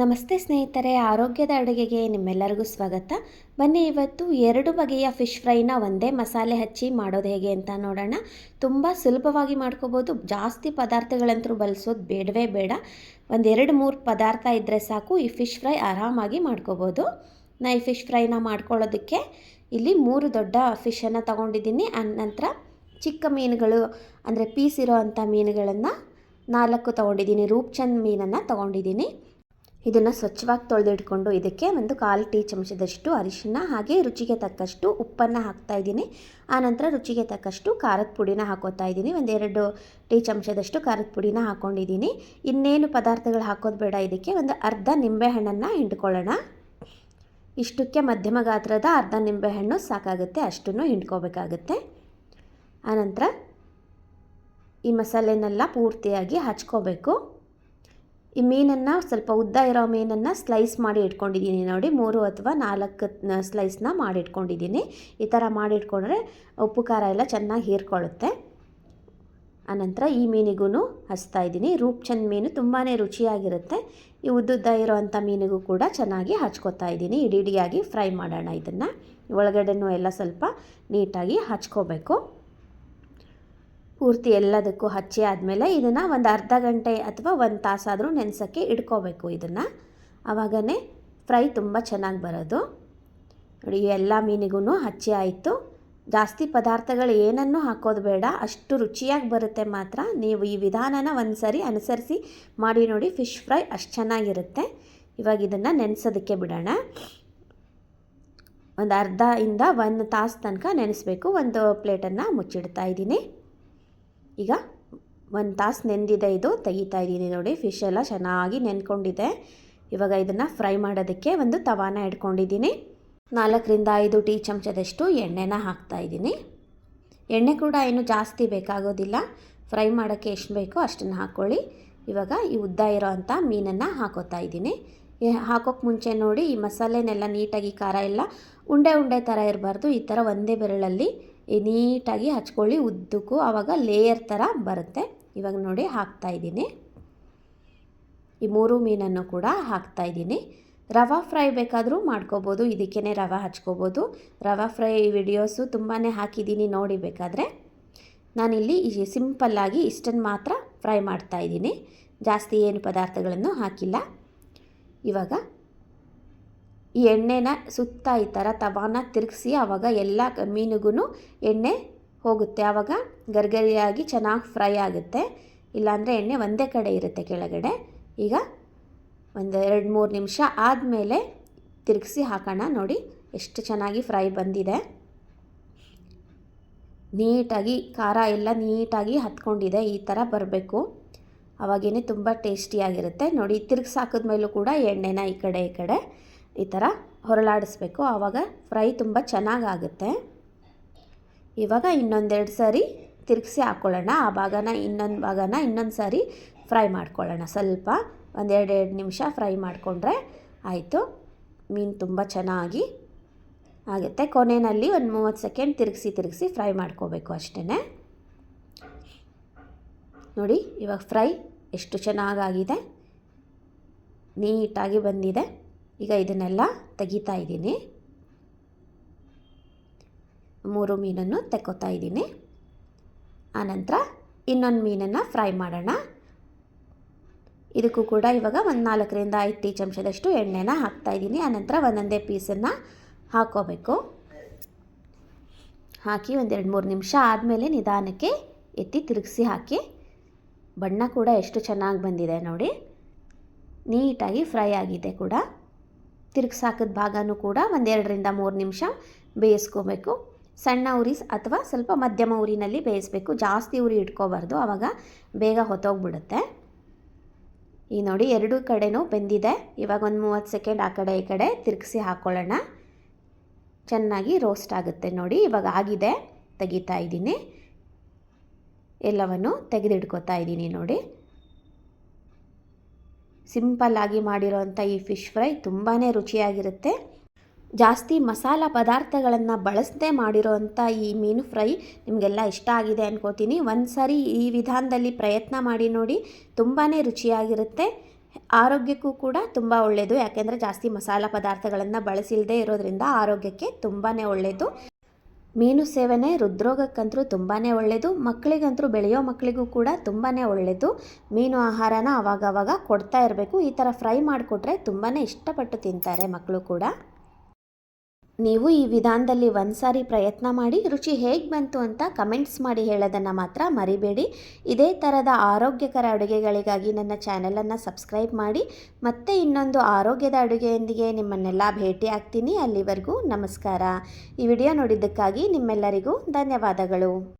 ನಮಸ್ತೆ ಸ್ನೇಹಿತರೆ, ಆರೋಗ್ಯದ ಅಡುಗೆಗೆ ನಿಮ್ಮೆಲ್ಲರಿಗೂ ಸ್ವಾಗತ. ಬನ್ನಿ ಇವತ್ತು ಎರಡು ಬಗೆಯ ಫಿಶ್ ಫ್ರೈನ ಒಂದೇ ಮಸಾಲೆ ಹಚ್ಚಿ ಮಾಡೋದು ಹೇಗೆ ಅಂತ ನೋಡೋಣ. ತುಂಬ ಸುಲಭವಾಗಿ ಮಾಡ್ಕೋಬೋದು. ಜಾಸ್ತಿ ಪದಾರ್ಥಗಳಂತರೂ ಬಳಸೋದು ಬೇಡವೇ ಬೇಡ. ಒಂದೆರಡು ಮೂರು ಪದಾರ್ಥ ಇದ್ದರೆ ಸಾಕು, ಈ ಫಿಶ್ ಫ್ರೈ ಆರಾಮಾಗಿ ಮಾಡ್ಕೋಬೋದು. ನಾ ಈ ಫಿಶ್ ಫ್ರೈನ ಮಾಡ್ಕೊಳ್ಳೋದಕ್ಕೆ ಇಲ್ಲಿ ಮೂರು ದೊಡ್ಡ ಫಿಶನ್ನು ತೊಗೊಂಡಿದ್ದೀನಿ. ನಂತರ ಚಿಕ್ಕ ಮೀನುಗಳು, ಅಂದರೆ ಪೀಸ್ ಇರೋ ಅಂಥ ಮೀನುಗಳನ್ನು ನಾಲ್ಕು ತೊಗೊಂಡಿದ್ದೀನಿ. ರೂಪ್ಚಂದ್ ಮೀನನ್ನು ತೊಗೊಂಡಿದ್ದೀನಿ. ಇದನ್ನು ಸ್ವಚ್ಛವಾಗಿ ತೊಳೆದಿಟ್ಕೊಂಡು ಇದಕ್ಕೆ ಒಂದು ಕಾಲು ಟೀ ಚಮಚದಷ್ಟು ಅರಿಶಿನ ಹಾಗೆ ರುಚಿಗೆ ತಕ್ಕಷ್ಟು ಉಪ್ಪನ್ನು ಹಾಕ್ತಾ ಇದ್ದೀನಿ. ಆನಂತರ ರುಚಿಗೆ ತಕ್ಕಷ್ಟು ಖಾರದ ಪುಡಿನ ಹಾಕೋತಾ ಇದ್ದೀನಿ. ಒಂದೆರಡು ಟೀ ಚಮಚದಷ್ಟು ಖಾರದ ಪುಡಿನ ಹಾಕ್ಕೊಂಡಿದ್ದೀನಿ ಇನ್ನೇನು ಪದಾರ್ಥಗಳು ಹಾಕೋದು ಬೇಡ, ಇದಕ್ಕೆ ಒಂದು ಅರ್ಧ ನಿಂಬೆಹಣ್ಣನ್ನು ಹಿಂಡ್ಕೊಳ್ಳೋಣ. ಇಷ್ಟಕ್ಕೆ ಮಧ್ಯಮ ಗಾತ್ರದ ಅರ್ಧ ನಿಂಬೆಹಣ್ಣು ಸಾಕಾಗುತ್ತೆ, ಅಷ್ಟನ್ನು ಹಿಂಡ್ಕೋಬೇಕಾಗುತ್ತೆ. ಆನಂತರ ಈ ಮಸಾಲೆನೆಲ್ಲ ಪೂರ್ತಿಯಾಗಿ ಹಚ್ಕೋಬೇಕು. ಈ ಮೀನನ್ನು ಸ್ವಲ್ಪ ಉದ್ದ ಇರೋ ಮೀನನ್ನು ಸ್ಲೈಸ್ ಮಾಡಿ ಇಟ್ಕೊಂಡಿದ್ದೀನಿ. ನೋಡಿ, ಮೂರು ಅಥವಾ ನಾಲ್ಕು ಸ್ಲೈಸ್ನ ಮಾಡಿ ಇಟ್ಕೊಂಡಿದ್ದೀನಿ. ಈ ಥರ ಮಾಡಿಟ್ಕೊಂಡ್ರೆ ಉಪ್ಪು, ಖಾರ ಎಲ್ಲ ಚೆನ್ನಾಗಿ ಹೀರ್ಕೊಳ್ಳುತ್ತೆ. ಆನಂತರ ಈ ಮೀನಿಗೂ ಹಚ್ತಾ ಇದ್ದೀನಿ. ರೂಪ್ಚಂದ್ ಮೀನು ತುಂಬಾ ರುಚಿಯಾಗಿರುತ್ತೆ. ಈ ಉದ್ದುದ್ದ ಇರೋವಂಥ ಮೀನಿಗೂ ಕೂಡ ಚೆನ್ನಾಗಿ ಹಚ್ಕೋತಾ ಇದ್ದೀನಿ. ಇಡೀಡಿಯಾಗಿ ಫ್ರೈ ಮಾಡೋಣ ಇದನ್ನು. ಒಳಗಡೆನೂ ಎಲ್ಲ ಸ್ವಲ್ಪ ನೀಟಾಗಿ ಹಚ್ಕೋಬೇಕು. ಪೂರ್ತಿ ಎಲ್ಲದಕ್ಕೂ ಹಚ್ಚಿ ಆದಮೇಲೆ ಇದನ್ನು ಒಂದು ಅರ್ಧ ಗಂಟೆ ಅಥವಾ ಒಂದು ತಾಸಾದರೂ ನೆನೆಸೋಕ್ಕೆ ಇಟ್ಕೋಬೇಕು ಇದನ್ನು. ಆವಾಗನೇ ಫ್ರೈ ತುಂಬ ಚೆನ್ನಾಗಿ ಬರೋದು. ನೋಡಿ ಎಲ್ಲ ಮೀನಿಗೂ ಹಚ್ಚಿ ಆಯಿತು. ಜಾಸ್ತಿ ಪದಾರ್ಥಗಳು ಏನನ್ನೂ ಹಾಕೋದು ಬೇಡ, ಅಷ್ಟು ರುಚಿಯಾಗಿ ಬರುತ್ತೆ ಮಾತ್ರ. ನೀವು ಈ ವಿಧಾನನ ಒಂದು ಸರಿ ಅನುಸರಿಸಿ ಮಾಡಿ ನೋಡಿ, ಫಿಶ್ ಫ್ರೈ ಅಷ್ಟು ಚೆನ್ನಾಗಿರುತ್ತೆ. ಇವಾಗ ಇದನ್ನು ನೆನೆಸೋದಕ್ಕೆ ಬಿಡೋಣ. ಒಂದು ಅರ್ಧ ಇಂದ ಒಂದು ತಾಸು ತನಕ ನೆನೆಸ್ಬೇಕು. ಒಂದು ಪ್ಲೇಟನ್ನು ಮುಚ್ಚಿಡ್ತಾ ಇದ್ದೀನಿ. ಈಗ ಒಂದು ತಾಸು ನೆಂದಿದೆ ಇದು, ತೆಗಿತಾ ಇದ್ದೀನಿ ನೋಡಿ ಫಿಶ್ ಎಲ್ಲ ಚೆನ್ನಾಗಿ ನೆನ್ಕೊಂಡಿದೆ. ಇವಾಗ ಇದನ್ನು ಫ್ರೈ ಮಾಡೋದಕ್ಕೆ ಒಂದು ತವಾನ ಇಟ್ಕೊಂಡಿದ್ದೀನಿ. ನಾಲ್ಕರಿಂದ ಐದು ಟೀ ಚಮಚದಷ್ಟು ಎಣ್ಣೆನ ಹಾಕ್ತಾ ಇದ್ದೀನಿ. ಎಣ್ಣೆ ಕೂಡ ಏನು ಜಾಸ್ತಿ ಬೇಕಾಗೋದಿಲ್ಲ. ಫ್ರೈ ಮಾಡೋಕ್ಕೆ ಎಷ್ಟು ಬೇಕೋ ಅಷ್ಟನ್ನು ಹಾಕ್ಕೊಳ್ಳಿ. ಇವಾಗ ಈ ಉದ್ದ ಇರೋ ಅಂಥ ಮೀನನ್ನು ಹಾಕೋತಾ ಇದ್ದೀನಿ. ಹಾಕೋಕ್ಕೆ ಮುಂಚೆ ನೋಡಿ, ಈ ಮಸಾಲೆನೆಲ್ಲ ನೀಟಾಗಿ ಖಾರ ಎಲ್ಲ ಉಂಡೆ ಉಂಡೆ ಥರ ಇರಬಾರ್ದು. ಈ ಥರ ಒಂದೇ ಬೆರಳಲ್ಲಿ ನೀಟಾಗಿ ಹಚ್ಕೊಳ್ಳಿ. ಉದ್ದಕ್ಕೂ ಆವಾಗ ಲೇಯರ್ ಥರ ಬರುತ್ತೆ. ಇವಾಗ ನೋಡಿ ಹಾಕ್ತಾ ಇದ್ದೀನಿ. ಈ ಮೂರು ಮೀನನ್ನು ಕೂಡ ಹಾಕ್ತಾ ಇದ್ದೀನಿ. ರವಾ ಫ್ರೈ ಬೇಕಾದರೂ ಮಾಡ್ಕೋಬೋದು. ಇದಕ್ಕೇ ರವೆ ಹಚ್ಕೋಬೋದು. ರವಾ ಫ್ರೈ ವಿಡಿಯೋಸು ತುಂಬಾ ಹಾಕಿದ್ದೀನಿ ನೋಡಿ ಬೇಕಾದರೆ. ನಾನಿಲ್ಲಿ ಸಿಂಪಲ್ಲಾಗಿ ಇಷ್ಟನ್ನು ಮಾತ್ರ ಫ್ರೈ ಮಾಡ್ತಾ ಇದ್ದೀನಿ. ಜಾಸ್ತಿ ಏನು ಪದಾರ್ಥಗಳನ್ನು ಹಾಕಿಲ್ಲ. ಇವಾಗ ಈ ಎಣ್ಣೆನ ಸುತ್ತ ಈ ಥರ ತವಾನ ತಿರುಗಿಸಿ ಆವಾಗ ಎಲ್ಲ ಮೀನಿಗೂ ಎಣ್ಣೆ ಹೋಗುತ್ತೆ. ಆವಾಗ ಗರ್ಗರಿಯಾಗಿ ಚೆನ್ನಾಗಿ ಫ್ರೈ ಆಗುತ್ತೆ. ಇಲ್ಲಾಂದರೆ ಎಣ್ಣೆ ಒಂದೇ ಕಡೆ ಇರುತ್ತೆ ಕೆಳಗಡೆ. ಈಗ ಒಂದು ಎರಡು ಮೂರು ನಿಮಿಷ ಆದಮೇಲೆ ತಿರುಗಿಸಿ ಹಾಕೋಣ ನೋಡಿ ಎಷ್ಟು ಚೆನ್ನಾಗಿ ಫ್ರೈ ಬಂದಿದೆ. ನೀಟಾಗಿ ಖಾರ ಎಲ್ಲ ನೀಟಾಗಿ ಹತ್ಕೊಂಡಿದೆ. ಈ ಥರ ಬರಬೇಕು. ಅವಾಗೇನೆ ತುಂಬ ಟೇಸ್ಟಿಯಾಗಿರುತ್ತೆ. ನೋಡಿ ತಿರುಗಿಸಿ ಹಾಕಿದ್ಮೇಲೂ ಕೂಡ ಎಣ್ಣೆನ ಈ ಕಡೆ ಈ ಕಡೆ ಈ ಥರ ಹೊರಳಾಡಿಸ್ಬೇಕು. ಆವಾಗ ಫ್ರೈ ತುಂಬ ಚೆನ್ನಾಗಾಗುತ್ತೆ. ಇವಾಗ ಇನ್ನೊಂದೆರಡು ಸಾರಿ ತಿರುಗಿಸಿ ಹಾಕ್ಕೊಳ್ಳೋಣ ಆ ಭಾಗನ ಇನ್ನೊಂದು ಭಾಗನ ಇನ್ನೊಂದು ಸಾರಿ ಫ್ರೈ ಮಾಡ್ಕೊಳ್ಳೋಣ. ಸ್ವಲ್ಪ ಒಂದೆರಡು ಎರಡು ನಿಮಿಷ ಫ್ರೈ ಮಾಡಿಕೊಂಡ್ರೆ ಆಯಿತು. ಮೀನು ತುಂಬ ಚೆನ್ನಾಗಿ ಆಗುತ್ತೆ. ಕೊನೆಯಲ್ಲಿ ಒಂದು ಮೂವತ್ತು ಸೆಕೆಂಡ್ ತಿರುಗಿಸಿ ತಿರುಗಿಸಿ ಫ್ರೈ ಮಾಡ್ಕೋಬೇಕು ಅಷ್ಟೇ ನೋಡಿ, ಇವಾಗ ಫ್ರೈ ಎಷ್ಟು ಚೆನ್ನಾಗಾಗಿದೆ. ನೀಟಾಗಿ ಬಂದಿದೆ. ಈಗ ಇದನ್ನೆಲ್ಲ ತೆಗಿತಾ ಇದ್ದೀನಿ. ಮೂರು ಮೀನನ್ನು ತೆಕ್ಕೋತಾ ಇದ್ದೀನಿ. ಆನಂತರ ಇನ್ನೊಂದು ಮೀನನ್ನು ಫ್ರೈ ಮಾಡೋಣ. ಇದಕ್ಕೂ ಕೂಡ ಇವಾಗ ಒಂದು ನಾಲ್ಕರಿಂದ ಐದು ಟೀ ಚಮಚದಷ್ಟು ಎಣ್ಣೆನ ಹಾಕ್ತಾಯಿದ್ದೀನಿ ಆನಂತರ ಒಂದೊಂದೇ ಪೀಸನ್ನು ಹಾಕೋಬೇಕು. ಹಾಕಿ ಒಂದೆರಡು ಮೂರು ನಿಮಿಷ ಆದಮೇಲೆ ನಿಧಾನಕ್ಕೆ ಎತ್ತಿ ತಿರುಗಿಸಿ ಹಾಕಿ. ಬಣ್ಣ ಕೂಡ ಎಷ್ಟು ಚೆನ್ನಾಗಿ ಬಂದಿದೆ ನೋಡಿ. ನೀಟಾಗಿ ಫ್ರೈ ಆಗಿದೆ ಕೂಡ. ತಿರುಗಿಸಾಕಿದ ಭಾಗನೂ ಕೂಡ ಒಂದೆರಡರಿಂದ ಮೂರು ನಿಮಿಷ ಬೇಯಿಸ್ಕೋಬೇಕು. ಸಣ್ಣ ಉರಿ ಅಥವಾ ಸ್ವಲ್ಪ ಮಧ್ಯಮ ಉರಿನಲ್ಲಿ ಬೇಯಿಸಬೇಕು. ಜಾಸ್ತಿ ಉರಿ ಇಟ್ಕೋಬಾರ್ದು. ಆವಾಗ ಬೇಗ ಹೊತ್ತೋಗ್ಬಿಡುತ್ತೆ ಈ ನೋಡಿ ಎರಡೂ ಕಡೆನೂ ಬೆಂದಿದೆ. ಇವಾಗ ಒಂದು ಮೂವತ್ತು ಸೆಕೆಂಡ್ ಆ ಕಡೆ ಈ ಕಡೆ ತಿರುಗಿಸಿ ಹಾಕ್ಕೊಳ್ಳೋಣ ಚೆನ್ನಾಗಿ ರೋಸ್ಟ್ ಆಗುತ್ತೆ ನೋಡಿ. ಇವಾಗ ಆಗಿದೆ. ತೆಗಿತಾ ಇದ್ದೀನಿ. ಎಲ್ಲವನ್ನು ತೆಗೆದಿಡ್ಕೋತಾ ಇದ್ದೀನಿ ನೋಡಿ. ಸಿಂಪಲ್ಲಾಗಿ ಮಾಡಿರೋವಂಥ ಈ ಫಿಶ್ ಫ್ರೈ ತುಂಬಾ ರುಚಿಯಾಗಿರುತ್ತೆ. ಜಾಸ್ತಿ ಮಸಾಲ ಪದಾರ್ಥಗಳನ್ನು ಬಳಸದೆ ಮಾಡಿರೋವಂಥ ಈ ಮೀನು ಫ್ರೈ ನಿಮಗೆಲ್ಲ ಇಷ್ಟ ಆಗಿದೆ ಅನ್ಕೋತೀನಿ. ಒಂದು ಸಾರಿ ಈ ವಿಧಾನದಲ್ಲಿ ಪ್ರಯತ್ನ ಮಾಡಿ ನೋಡಿ ತುಂಬಾ ರುಚಿಯಾಗಿರುತ್ತೆ. ಆರೋಗ್ಯಕ್ಕೂ ಕೂಡ ತುಂಬ ಒಳ್ಳೆಯದು ಯಾಕೆಂದರೆ ಜಾಸ್ತಿ ಮಸಾಲ ಪದಾರ್ಥಗಳನ್ನು ಬಳಸಿಲ್ಲದೆ ಇರೋದ್ರಿಂದ ಆರೋಗ್ಯಕ್ಕೆ ತುಂಬಾ ಒಳ್ಳೆಯದು ಮೀನು ಸೇವನೆ ಹೃದ್ರೋಗಕ್ಕಂತೂ ತುಂಬಾ ಒಳ್ಳೆಯದು ಮಕ್ಕಳಿಗಂತೂ ಬೆಳೆಯೋ ಮಕ್ಕಳಿಗೂ ಕೂಡ ತುಂಬಾ ಒಳ್ಳೆಯದು ಮೀನು ಆಹಾರನ ಅವಾಗವಾಗ ಕೊಡ್ತಾ ಇರಬೇಕು. ಈ ಥರ ಫ್ರೈ ಮಾಡಿಕೊಟ್ರೆ ತುಂಬಾ ಇಷ್ಟಪಟ್ಟು ತಿಂತಾರೆ ಮಕ್ಕಳು ಕೂಡ. ನೀವು ಈ ವಿಧಾನದಲ್ಲಿ ಒಂದು ಸಾರಿ ಪ್ರಯತ್ನ ಮಾಡಿ, ರುಚಿ ಹೇಗೆ ಬಂತು ಅಂತ ಕಮೆಂಟ್ಸ್ ಮಾಡಿ ಹೇಳೋದನ್ನು ಮಾತ್ರ ಮರಿಬೇಡಿ. ಇದೇ ಥರದ ಆರೋಗ್ಯಕರ ಅಡುಗೆಗಳಿಗಾಗಿ ನನ್ನ ಚಾನಲನ್ನು ಸಬ್ಸ್ಕ್ರೈಬ್ ಮಾಡಿ, ಮತ್ತೆ ಇನ್ನೊಂದು ಆರೋಗ್ಯದ ಅಡುಗೆಯೊಂದಿಗೆ ನಿಮ್ಮನ್ನೆಲ್ಲ ಭೇಟಿ ಆಗ್ತೀನಿ ಅಲ್ಲಿವರೆಗೂ ನಮಸ್ಕಾರ. ಈ ವಿಡಿಯೋ ನೋಡಿದ್ದಕ್ಕಾಗಿ ನಿಮ್ಮೆಲ್ಲರಿಗೂ ಧನ್ಯವಾದಗಳು.